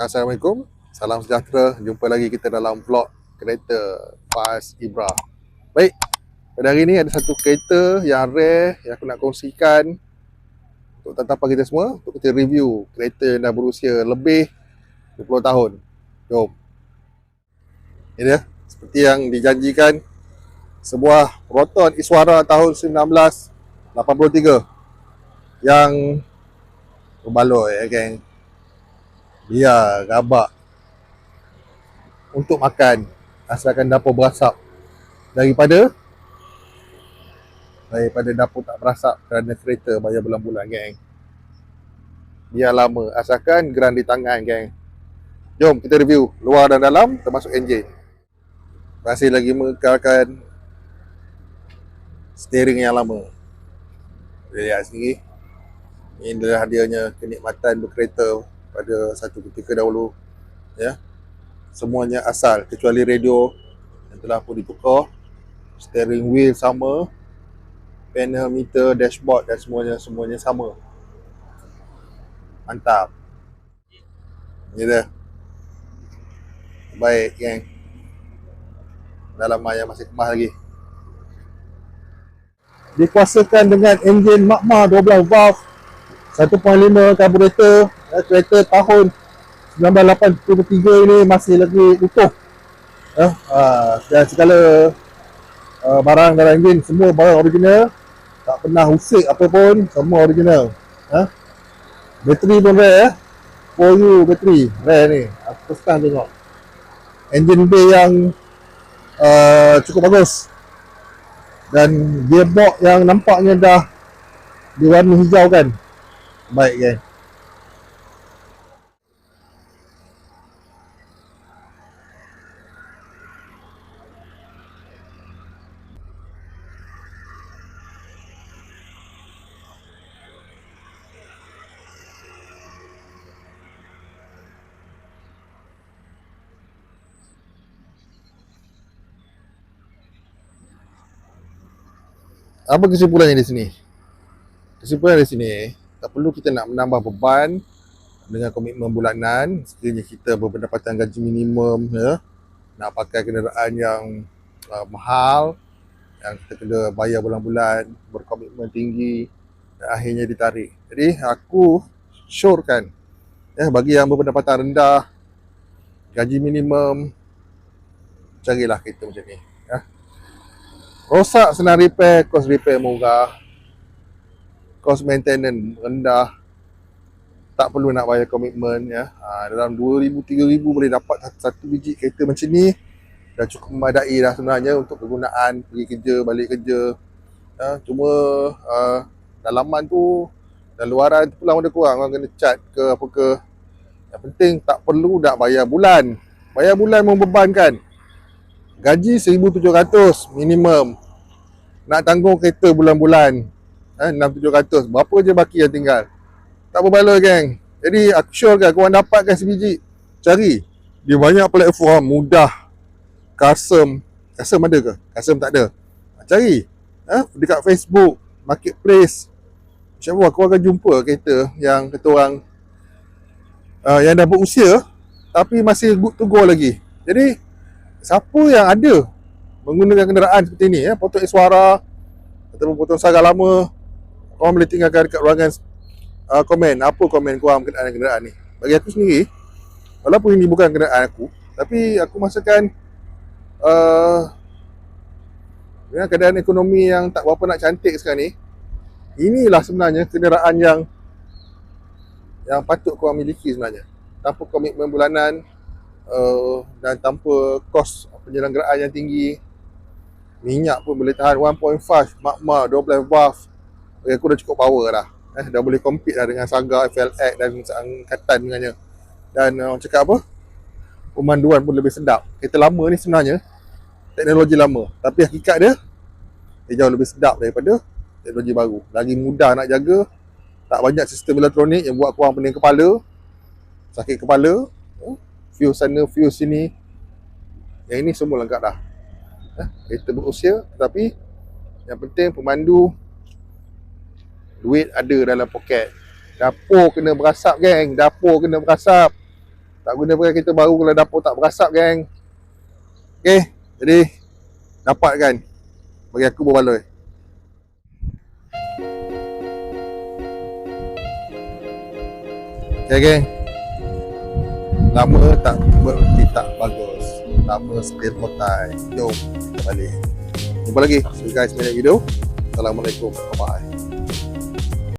Assalamualaikum, salam sejahtera. Jumpa lagi kita dalam vlog kereta Fast Ibra. Baik, pada hari ini ada satu kereta yang rare yang aku nak kongsikan untuk tetapan kita semua untuk kita review kereta yang dah berusia lebih 20 tahun. Jom. Ini dia, seperti yang dijanjikan sebuah Proton Iswara tahun 1983 yang berbaloi ya geng biar rabak. Untuk makan asalkan dapur berasap daripada? Daripada dapur tak berasap kerana kereta bayar bulan-bulan geng. Biar lama. Asalkan geran di tangan geng. Jom kita review. Luar dan dalam termasuk enjin masih lagi mengekalkan steering yang lama. Boleh lihat sendiri. Ini adalah hadiahnya kenikmatan berkereta pada satu ketika dahulu ya. Semuanya asal kecuali radio yang telah pun ditukar steering wheel sama panel meter dashboard dan semuanya semuanya sama. Mantap. Ni dia baik geng. Dalam yang masih kemas lagi. Dikuasakan dengan enjin Magma 12 valve 1.5 karburator eh, kereta tahun 1983 ini masih lagi utuh. Eh, uh, dan segala uh, barang dalam enjin semua barang original tak pernah usik apa pun semua original. Eh. bateri pun rare eh. 4U bateri rare ni. Aku first time tengok. Engine bay yang uh, cukup bagus. Dan gearbox yang nampaknya dah diwarna hijau kan? Baik kan apa kesimpulannya di sini? Kesimpulan di sini, tak perlu kita nak menambah beban dengan komitmen bulanan. Sekiranya kita berpendapatan gaji minimum ya nak pakai kenderaan yang uh, mahal yang kita kena bayar bulan-bulan berkomitmen tinggi dan akhirnya ditarik. Jadi aku syorkan ya bagi yang berpendapatan rendah gaji minimum carilah kereta macam ni ya rosak senang repair kos repair murah. Cost maintenance rendah. Tak perlu nak bayar komitmen ya. Ha, dalam 2000 3000 boleh dapat satu, biji kereta macam ni. Dah cukup memadai dah sebenarnya untuk kegunaan pergi kerja balik kerja. Ya, cuma uh, dalaman tu dan luaran tu pulang ada kurang. Orang kena cat ke apa ke. Yang penting tak perlu nak bayar bulan. Bayar bulan membebankan gaji 1700 minimum. Nak tanggung kereta bulan-bulan. Eh, 6-700 berapa je baki yang tinggal? Tak berbaloi geng. Jadi aku sure kan korang dapatkan sebiji cari. Dia banyak platform mudah. Custom. Custom ada ke? custom tak ada. Cari. Eh, dekat Facebook marketplace. insyaAllah kau akan jumpa kereta yang kata orang uh, yang dah berusia tapi masih good to go lagi. Jadi siapa yang ada menggunakan kenderaan seperti ini ya, potong suara ataupun potong saga lama korang boleh tinggalkan dekat ruangan uh, komen. Apa komen korang berkenaan kenderaan ni? Bagi aku sendiri walaupun ini bukan kenderaan aku tapi aku masakan uh, dengan keadaan ekonomi yang tak berapa nak cantik sekarang ni inilah sebenarnya kenderaan yang yang patut korang miliki sebenarnya. Tanpa komitmen bulanan uh, dan tanpa kos penyelenggaraan yang tinggi minyak pun boleh tahan 1.5 magma 12 valve okay, aku dah cukup power dah. Eh, dah boleh compete dah dengan Saga, FLX dan angkatan dengannya. Dan uh, orang cakap apa? Pemanduan pun lebih sedap. Kereta lama ni sebenarnya teknologi lama. Tapi hakikat dia dia jauh lebih sedap daripada teknologi baru. Lagi mudah nak jaga tak banyak sistem elektronik yang buat korang pening kepala sakit kepala eh, fuse sana fuse sini yang ini semua lengkap dah eh, kereta berusia tapi yang penting pemandu Duit ada dalam poket. Dapur kena berasap geng. Dapur kena berasap. Tak guna pakai kereta baru kalau dapur tak berasap geng. Okay, jadi dapat kan? Bagi aku berbaloi. Okay geng. Lama tak berhenti tak bagus. Lama spare motai. Jom balik. Jumpa lagi. You guys next video. Assalamualaikum. Bye bye.